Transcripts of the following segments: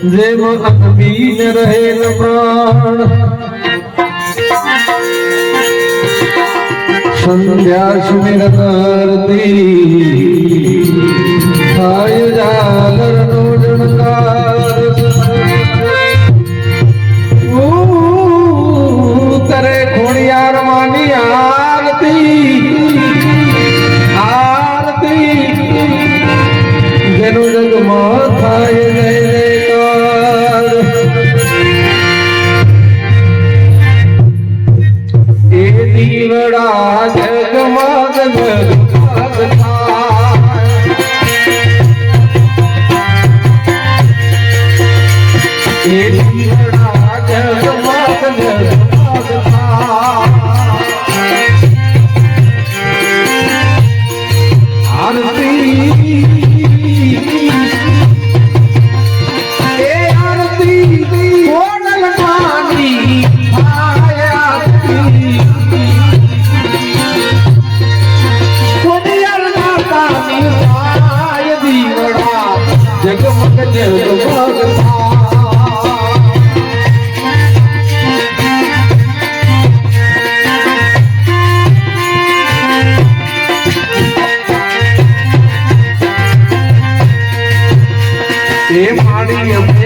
જેમ અકબીન રહેલ પ્રાણ. સંધ્યા સુમિર આરતી થાય જાલરનો જણકાર કરે ખોડિયાર માની આરતી. આરતી. જેનો જગમાં થાય જય જગમગ જગમગ એ માડી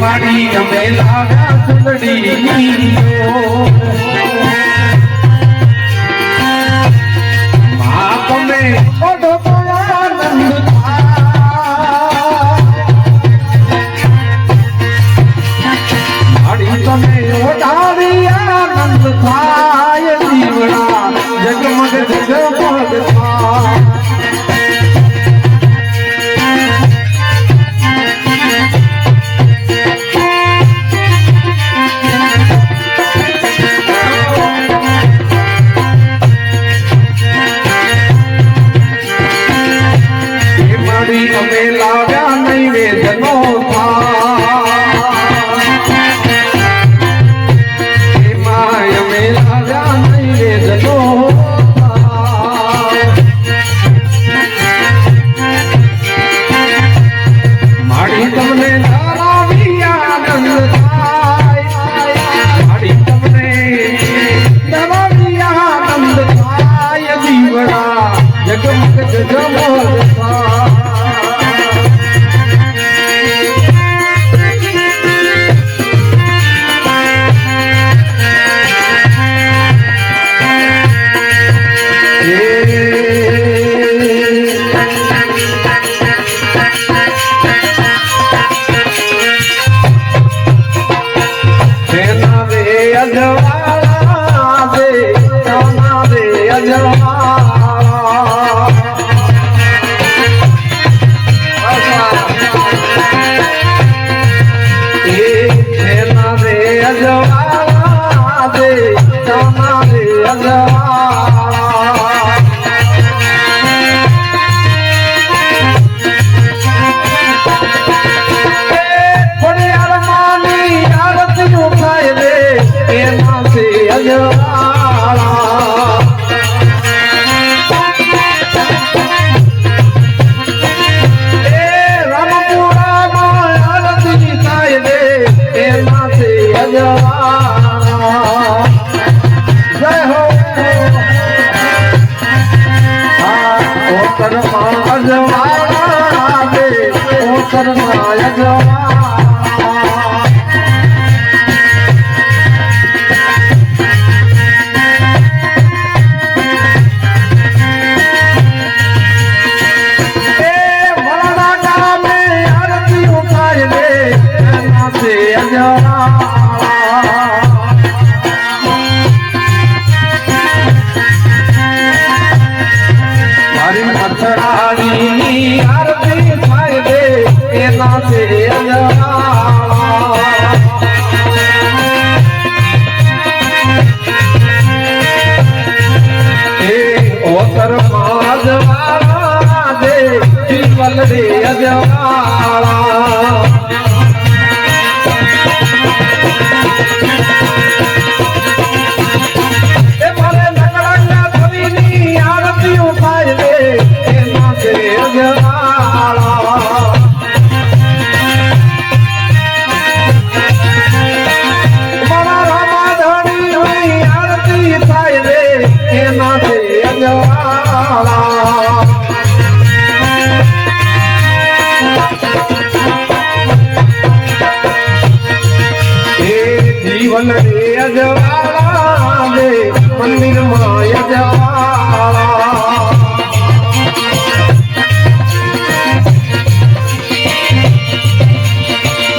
માડી અમે લાગા સુંદડી મા તમે ઓઢો આનંદ માડી તમે ઓઢાવી આનંદ થાય દીવડા, જગમગ જગમગ થાય. અજવાળા દે સોના દે અજવાળા એ સેના દે. અજવાળા અજવાળા એ Yeah.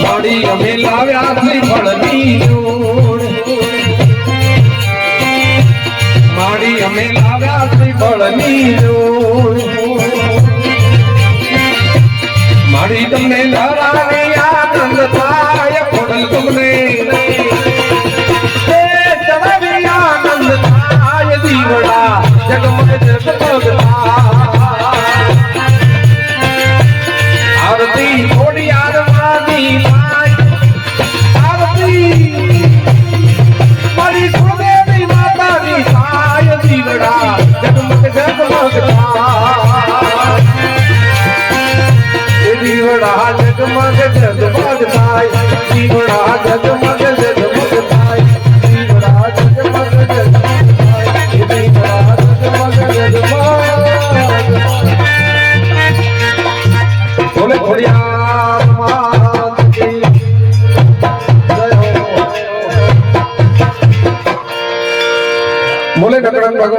મારી અમે લાવ્યા છે ફળની જોડ મારી અમે લાવ્યા છે ફળની જોડ મારી તમને ધરાવી આનંદ તમને ಕರುಣಾ